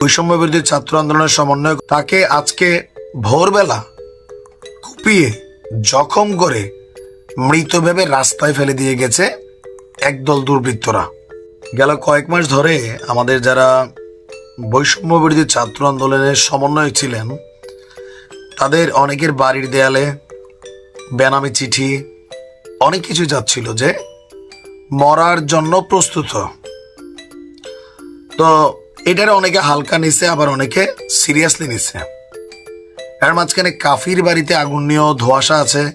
বৈষম্য বিরোধী ছাত্র আন্দোলনের সমন্বয় তাকে আজকে ভোরবেলা কুপিয়ে জখম করে মৃত ভেবে রাস্তায় ফেলে দিয়ে গেছে একদল দুর্বৃত্তরা। গেল কয়েক মাস ধরে আমাদের যারা বৈষম্য বিরোধী ছাত্র আন্দোলনের সমন্বয় ছিলেন, তাদের অনেকের বাড়ির দেয়ালে বেনামি চিঠি, অনেক কিছু যাচ্ছিল যে মরার জন্য প্রস্তুত। তো এটারে অনেকে হালকা নিছে, আবার অনেকে সিরিয়াসলি নিছে। এর মাঝখানে কাফির বাড়িতে আগুন নিয়েও ধোঁয়াশা আছে।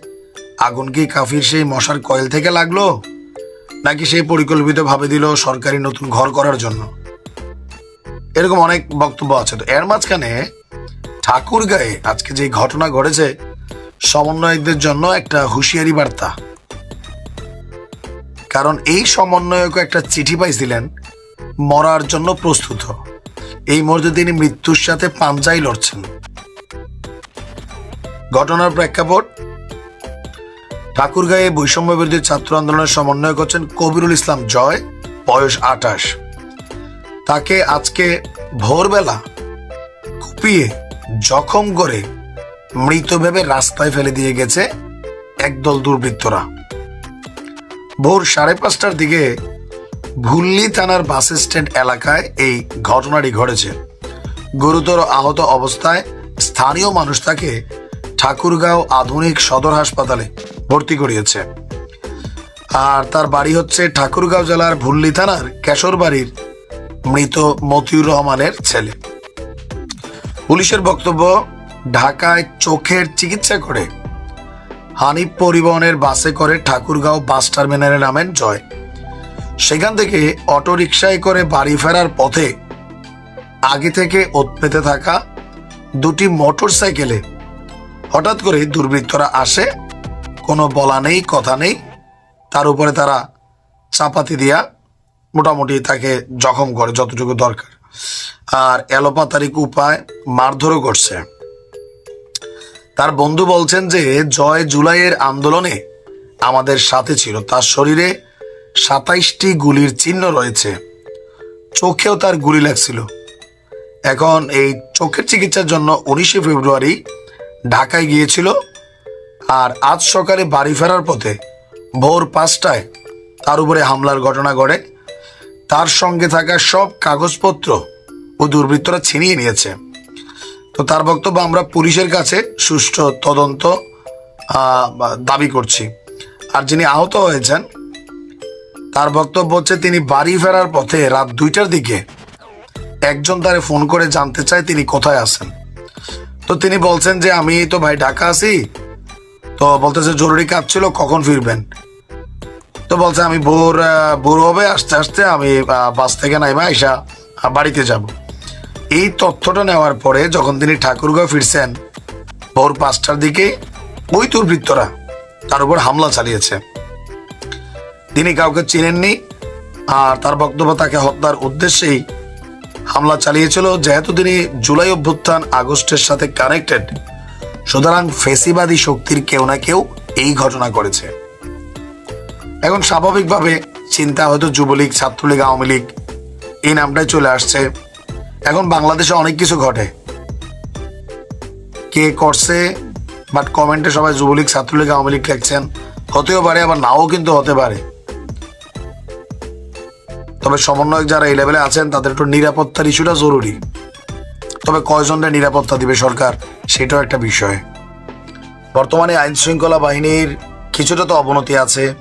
আগুন কি কাফির সেই মশার কয়েল থেকে লাগল? নাকি সেই পরিকল্পিত ভাবে দিল সরকারি নতুন ঘর করার জন্য? এরকম অনেক বক্তব্য আছে। তো এর মাঝখানে ঠাকুর গায়ে আজকে যে ঘটনা ঘটেছে, সমন্বয়কদের জন্য একটা হুঁশিয়ারি বার্তা। কারণ এই সমন্বয়ক একটা চিঠি পাইছিলেন মরার জন্য প্রস্তুত এই মুহূর্তে তিনি মৃত্যুর সাথে পাঞ্জাই লড়ছেন। ঘটনার প্রেক্ষাপট? ঠাকুরগাঁয়ে বৈষম্য বিরোধী ছাত্র আন্দোলনের সমন্বয়ক হচ্ছেন কবিরুল ইসলাম জয়, বয়স আঠাশ। তাকে আজকে ভোরবেলা কুপিয়ে জখম করে মৃত ভেবে রাস্তায় ফেলে দিয়ে গেছে একদল দুর্বৃত্তরা। ভোর সাড়ে পাঁচটার দিকে ভুল্লি থানার বাস স্ট্যান্ড এলাকায় এই ঘটনাটি ঘটেছে। গুরুতর আহত অবস্থায় স্থানীয় মানুষ তাকে ঠাকুরগাঁও আধুনিক সদর হাসপাতালে ভর্তি করিয়েছে। আর তার বাড়ি হচ্ছে ঠাকুরগাঁও জেলার ভুল্লি থানার কেশর বাড়ির মৃত মতিউর রহমানের ছেলে। পুলিশের বক্তব্য, ঢাকায় চোখের চিকিৎসা করে হানিফ পরিবহনের বাসে করে ঠাকুরগাঁও বাস টার্মিনালে নামেন জয়। সেখান থেকে অটো রিকশায় করে বাড়ি ফেরার পথে আগে থেকে ওত পেতে থাকা দুটি মোটর সাইকেলে হঠাৎ করে দুর্বৃত্তরা আসে। কোনো বলা নেই, কথা নেই। তার উপরে তারা চাপাতি দিয়া মোটামুটি তাকে জখম করে যতটুকু দরকার। আর এলোপাতারিক উপায় মারধরও করছে। তার বন্ধু বলছেন যে, জয় জুলাইয়ের আন্দোলনে আমাদের সাথে ছিল। তার শরীরে সাতাইশটি গুলির চিহ্ন রয়েছে। চোখেও তার গুলি লাগছিল। এখন এই চোখের চিকিৎসার জন্য উনিশে ফেব্রুয়ারি ঢাকায় গিয়েছিল আর আজ সকালে বাড়ি ফেরার পথে ভোর পাঁচটায় তার উপরে হামলার ঘটনা ঘটে। তার সঙ্গে থাকা সব কাগজপত্র ও দুর্বৃত্তরা ছিনিয়ে নিয়েছে। তো তার বক্তব্য আমরা পুলিশের কাছে সুষ্ঠু তদন্ত দাবি করছি। আর যিনি আহত হয়েছেন তার বক্তব্য হচ্ছে, তিনি বাড়ি ফেরার পথে রাত দুইটার দিকে একজন তারে ফোন করে জানতে চায় তিনি কোথায় আছেন। তো তিনি বলছেন যে, আমি তো ভাই ঢাকা আছি, তো বলতেছে জরুরি কাজ ছিল, কখন ফিরবেন? তো বলছে, আমি ভোর ভোর হবে, আস্তে আস্তে আমি বাস থেকে নাইমা আইসা বাড়িতে যাব। এই তথ্যটা নেওয়ার পরে যখন তিনি ঠাকুরগাঁও ফিরছেন, ভোর পাঁচটার দিকে, ওই দুর্বৃত্তরা তার উপর হামলা চালিয়েছে। তিনি কাউকে চিনেননি, আর তার বক্তব্য তাকে হত্যার উদ্দেশ্যেই হামলা চালিয়েছিল। যেহেতু তিনি জুলাই অভ্যুত্থান আগস্টের সাথে কানেক্টেড, সুতরাং ফেসিবাদী শক্তির কেউ না কেউ এই ঘটনা করেছে। এখন স্বাভাবিকভাবে চিন্তা হয়তো যুবলীগ, ছাত্রলীগ, আওয়ামী লীগ এই নামটাই চলে আসছে। এখন বাংলাদেশে অনেক কিছু ঘটে। কে করছে বাট কমেন্টে সবাই যুবলীগ, ছাত্রলীগ, আওয়ামী লীগ লিখছেন। হতেও পারে, আবার নাও কিন্তু হতে পারে। তবে সমন্বয়ক যারা এই লেভেলে আছেন, তাদের একটু নিরাপত্তার ইস্যুটা জরুরি। তবে কয়জনের নিরাপত্তা দিবে সরকার, সেটাও একটা বিষয়। বর্তমানে আইন শৃঙ্খলা বাহিনীর কিছুটা তো অবনতি আছে।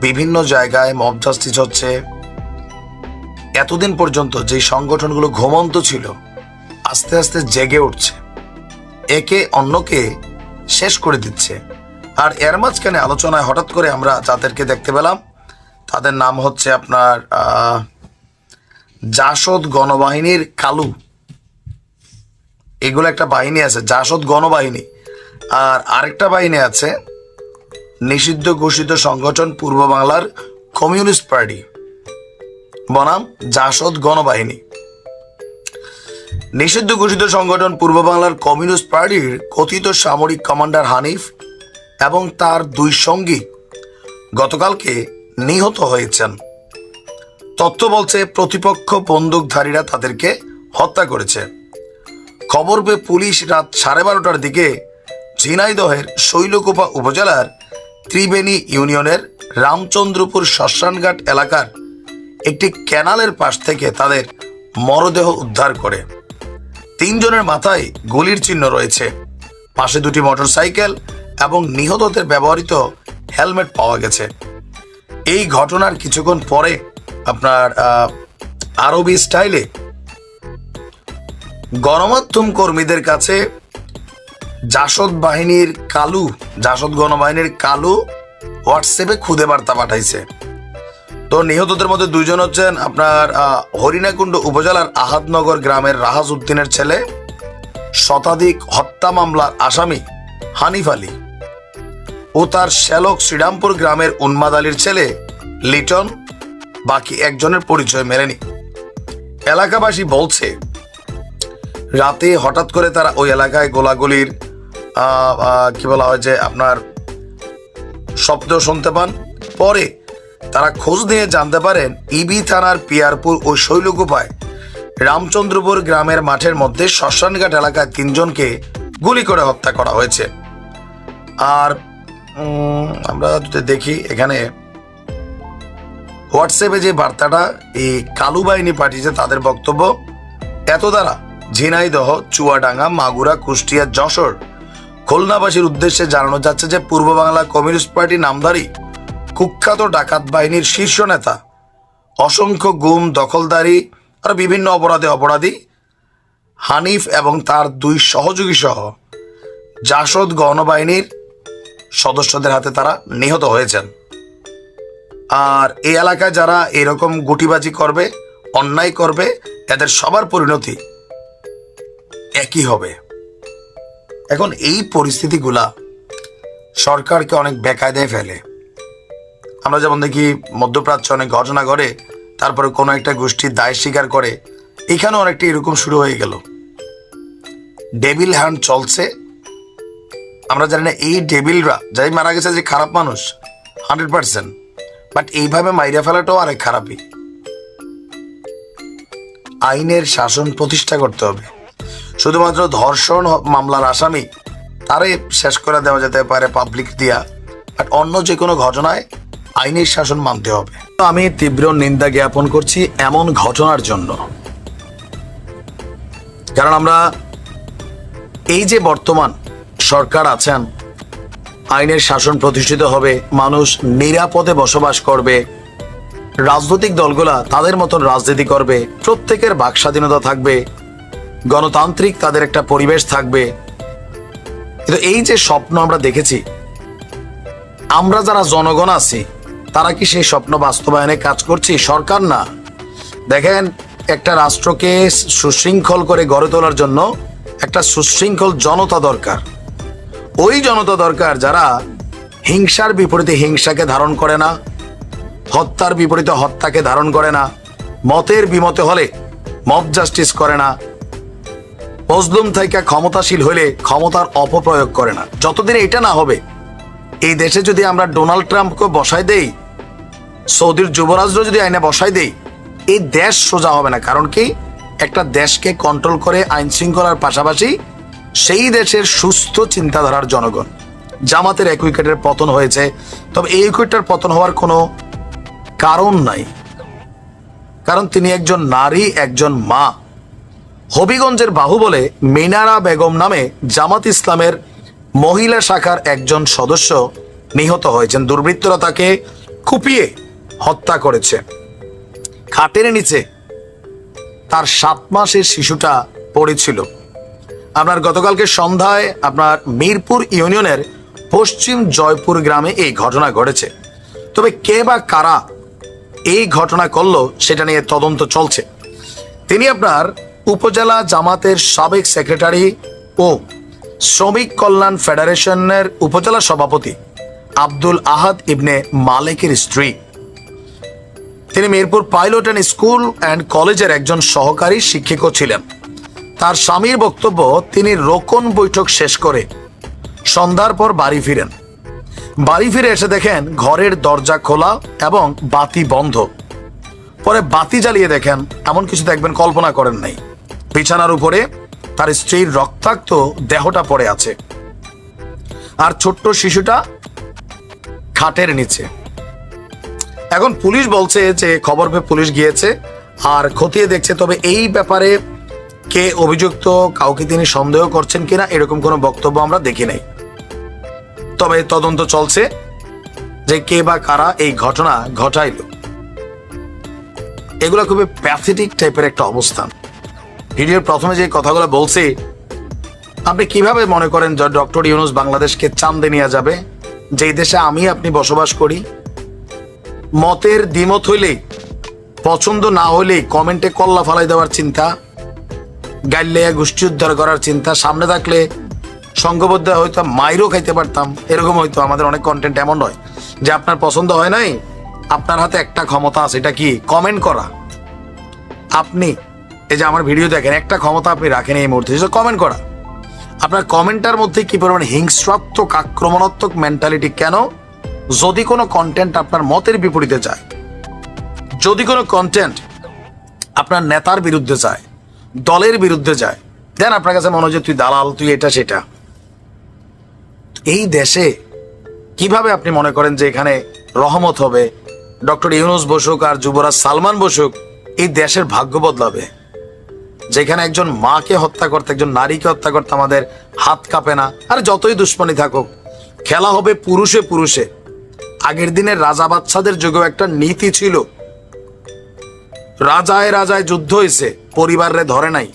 বিভিন্ন জায়গায় মব জাস্টিস হচ্ছে। এতদিন পর্যন্ত যে সংগঠনগুলো ঘুমন্ত ছিল, আস্তে আস্তে জেগে উঠছে। একে অন্যকে শেষ করে দিচ্ছে। আর এর মাঝখানে আলোচনায় হঠাৎ করে আমরা যাদেরকে দেখতে পেলাম তাদের নাম হচ্ছে আপনার জাসদ গণবাহিনীর কালু। এগুলো একটা বাহিনী আছে, জাসদ গণবাহিনী। আর আরেকটা বাহিনী আছে, নিষিদ্ধ ঘোষিত সংগঠন পূর্ব বাংলার কমিউনিস্ট পার্টি। বনাম জাসদ গণবাহিনী। নিষিদ্ধ ঘোষিত সংগঠন পূর্ব বাংলার কমিউনিস্ট পার্টির কথিত সামরিক কমান্ডার হানিফ এবং তার দুই সঙ্গী। গতকালকে নিহত হয়েছেন। তথ্য বলছে, প্রতিপক্ষ বন্দুকধারীরা তাদেরকে হত্যা করেছে। খবর পেয়ে পুলিশ রাত সাড়ে বারোটার দিকে ঝিনাইদহের শৈলকুপা উপজেলার ত্রিবেণী ইউনিয়নের রামচন্দ্রপুর শ্মশানঘাট এলাকার একটি ক্যানালের পাশ থেকে তাদের মরদেহ উদ্ধার করে। তিনজনের মাথায় গুলির চিহ্ন রয়েছে। পাশে দুটি মোটরসাইকেল এবং নিহতদের ব্যবহৃত হেলমেট পাওয়া গেছে। এই ঘটনার কিছুক্ষণ পরে আপনার আরবি স্টাইলে গণমাধ্যম কর্মীদের কাছে জাসদ বাহিনীর কালু, জাসদ গণবাহিনীর কালু হোয়াটসঅ্যাপে খুদে বার্তা পাঠাইছে। তো নিহতদের মধ্যে দুইজন হচ্ছেন আপনার হরিণাকুণ্ড উপজেলার আহাদনগর গ্রামের রাহাজ উদ্দিনের ছেলে, শতাধিক হত্যা মামলার আসামি হানিফ আলী। ও তার শ্যালক শ্রীরামপুর গ্রামের উন্মাদ আলীর ছেলে, লিটন। বাকি একজনের পরিচয় মেলেনি। এলাকাবাসী বলছে, রাতে হঠাৎ করে তারা ওই এলাকায় গোলাগুলির কি বলা হয় যে আপনার শব্দ শুনতে পান। পরে তারা খোঁজ নিয়ে জানতে পারেন, ইবি থানার পিয়ারপুর ও শৈলকুপায় রামচন্দ্রপুর গ্রামের মাঠের মধ্যে শ্মশানঘাট এলাকায় তিনজনকে গুলি করে হত্যা করা হয়েছে। আর আমরা যদি দেখি এখানে হোয়াটসঅ্যাপে যে বার্তাটা এই কালু বাহিনী পাঠিয়েছে তাদের বক্তব্য, এত দ্বারা ঝিনাইদহ, চুয়াডাঙ্গা, মাগুরা, কুষ্টিয়া, যশোর, খুলনাবাসীর উদ্দেশ্যে জানানো যাচ্ছে যে পূর্ব বাংলা কমিউনিস্ট পার্টি নামধারী কুখ্যাত ডাকাত বাহিনীর শীর্ষ নেতা, অসংখ্য গুম, দখলদারি আর বিভিন্ন অপরাধে অপরাধী, হানিফ এবং তার দুই সহযোগী সহ জাসদ গণবাহিনীর সদস্যদের হাতে তারা নিহত হয়েছেন। আর এই এলাকায় যারা এরকম গুটিবাজি করবে, অন্যায় করবে এদের সবার পরিণতি একই হবে। এখন এই পরিস্থিতিগুলা সরকারকে অনেক বেকায়দায় ফেলে। আমরা যেমন দেখি, মধ্যপ্রাচ্যে অনেক ঘটনা ঘটে, তারপরে কোনো একটা গোষ্ঠীর দায় স্বীকার করে, এখানেও অনেকটা এরকম শুরু হয়ে গেল। ডেবিল হ্যান্ড চলছে আমরা জানি না এই ডেবিলরা, যাই মারা গেছে যে খারাপ মানুষ হান্ড্রেড পার্সেন্ট বাট এইভাবে মাইরা ফেলাটাও আরেক খারাপই। আইনের শাসন প্রতিষ্ঠা করতে হবে। শুধুমাত্র ধর্ষণ মামলার আসামি, তারে শেষ করে দেওয়া যেতে পারে পাবলিক দিয়া। বাট অন্য যে কোনো ঘটনায় আইনের শাসন মানতে হবে। আমি তীব্র নিন্দা জ্ঞাপন করছি এমন ঘটনার জন্য। কারণ আমরা এই যে বর্তমান সরকার আছেন, আইনের শাসন প্রতিষ্ঠিত হবে, মানুষ নিরাপদে বসবাস করবে, রাজনৈতিক দলগুলা তাদের মতন রাজনীতি করবে, প্রত্যেকের বাক স্বাধীনতা থাকবে, গণতান্ত্রিক তাদের একটা পরিবেশ থাকবে। কিন্তু এই যে স্বপ্ন আমরা দেখেছি, আমরা যারা জনগণ আছি, তারা কি সেই স্বপ্ন বাস্তবায়নে কাজ করছি? সরকার না। দেখেন, একটা রাষ্ট্রকে সুশৃঙ্খল করে গড়ে তোলার জন্য একটা সুশৃঙ্খল জনতা দরকার। ওই জনতা দরকার যারা হিংসার বিপরীতে হিংসাকে ধারণ করে না, হত্যার বিপরীতে হত্যাকে ধারণ করে না, মতের বিমতে হলে মব জাস্টিস করে না, মজলুম থেকে ক্ষমতাশীল হলে ক্ষমতার অপপ্রয়োগ করে না। যতদিন এটা না হবে, এই দেশে যদি আমরা ডোনাল্ড ট্রাম্পকে বসাই দেই, সৌদির যুবরাজরা যদি আইনে বসাই দেই, এই দেশ সোজা হবে না। কারণ কি? একটা দেশকে কন্ট্রোল করে আইন শৃঙ্খলার পাশাপাশি সেই দেশের সুস্থ চিন্তাধারার জনগণ। জামাতের এক উইকেটের পতন হয়েছে, তবে এই উইকেটটার পতন হওয়ার কোনো কারণ নাই। কারণ তিনি একজন নারী, একজন মা। হবিগঞ্জের বাহুবলে মিনারা বেগম নামে জামাত ইসলামের মহিলা শাখার একজন সদস্য নিহত হয়েছেন। দুর্বৃত্তরা তাকে কুপিয়ে হত্যা করেছে। খাটের নিচে তার সাত মাসের শিশুটা পড়েছিল। আপনার গতকালকে সন্ধ্যায় আপনার মিরপুর ইউনিয়নের পশ্চিম জয়পুর গ্রামে এই ঘটনা ঘটেছে। তবে কে বা কারা এই ঘটনা করল সেটা নিয়ে তদন্ত চলছে। তিনি আপনার উপজেলা জামাতের সাবেক সেক্রেটারি ও শ্রমিক কল্যাণ ফেডারেশনের উপজেলা সভাপতি আব্দুল আহাদ ইবনে মালিকের স্ত্রী। তিনি Mirpur pilot and school and কলেজের একজন সহকারী শিক্ষকও ছিলেন। তার স্বামীর বক্তব্য তিনি রোকন বৈঠক শেষ করে সন্ধ্যার পর বাড়ি ফিরেন। বাড়ি ফিরে এসে দেখেন ঘরের দরজা খোলা এবং বাতি বন্ধ। পরে বাতি জ্বালিয়ে দেখেন এমন কিছু দেখবেন কল্পনা করেন নাই। বিছানার উপরে তার স্ত্রীর রক্তাক্ত দেহটা পড়ে আছে। আর ছোট্ট শিশুটা খাটের নিচে। এখন পুলিশ বলছে যে খবর পেয়ে পুলিশ গিয়েছে আর খতিয়ে দেখছে, তবে এই ব্যাপারে কে অভিযুক্ত, কাউকে তিনি সন্দেহ করছেন কিনা, এরকম কোনো বক্তব্য আমরা দেখি নাই। তবে তদন্ত চলছে যে কে বা কারা এই ঘটনা ঘটাইল। এগুলো খুবই প্যাথেটিক টাইপের একটা অবস্থান। ভিডিওর প্রথমে যে কথাগুলো বলছি, আপনি কীভাবে মনে করেন যে ডক্টর ইউনুস বাংলাদেশকে চান্দে নিয়ে যাবে? যেই দেশে আমি আপনি বসবাস করি, মতের দ্বিমত হইলেই, পছন্দ না হলেই কমেন্টে কল্লা ফালাই দেওয়ার চিন্তা গাইলে গোষ্ঠী উদ্ধার করার চিন্তা সামনে থাকলে সংঘবদ্ধ হয়তো মাইরও খাইতে পারতাম। এরকম হয়তো আমাদের অনেক কন্টেন্ট এমন নয় যে আপনার পছন্দ হয় নাই, আপনার হাতে একটা ক্ষমতা আছে, এটা কি? কমেন্ট করা। আপনি, এই যে আমার ভিডিও দেখেন, একটা ক্ষমতা আপনি রাখেন এই মুহূর্তে, সেটা কমেন্ট করা। আপনার কমেন্টার মধ্যে কি পরিমাণ হিংস্রাত্মক, আক্রমণাত্মক মেন্টালিটি কেন? যদি কোনো কন্টেন্ট আপনার মতের বিপরীতে যায়, যদি কোনো কন্টেন্ট আপনার নেতার বিরুদ্ধে যায় দলের বিরুদ্ধে যায়। দেন আপনার কাছে মনে হয় যে তুই দালাল, তুই এটা, সেটা। এই দেশে কীভাবে আপনি মনে করেন যে এখানে রহমত হবে? ডক্টর ইউনুস বসুক আর যুবরাজ সালমান বসুক, এই দেশের ভাগ্য বদলাবে। যেখানে একজন মাকে হত্যা করতে, একজন নারীকে হত্যা করতে আমাদের হাত কাঁপে না। আর যতই দুশ্মনী থাকুক, খেলা হবে পুরুষে পুরুষে। আগের দিনের রাজা বাচ্চাদের যুগেও একটা নীতি ছিল রাজায় রাজায় যুদ্ধ হয়েছে পরিবারে ধরে নাই।